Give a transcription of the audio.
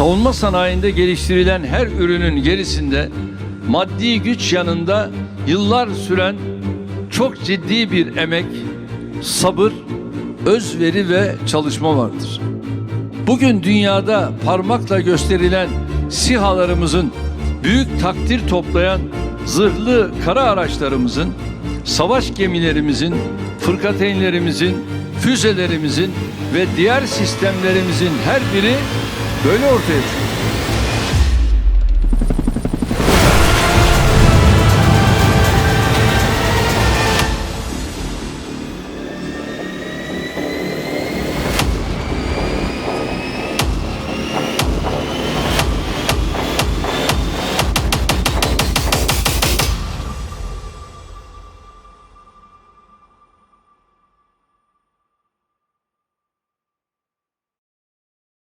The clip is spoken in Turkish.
Savunma sanayinde geliştirilen her ürünün gerisinde maddi güç yanında yıllar süren çok ciddi bir emek, sabır, özveri ve çalışma vardır. Bugün dünyada parmakla gösterilen sihalarımızın, büyük takdir toplayan zırhlı kara araçlarımızın, savaş gemilerimizin, fırkateynlerimizin, füzelerimizin ve diğer sistemlerimizin her biri böyle ortaya çıkıyor.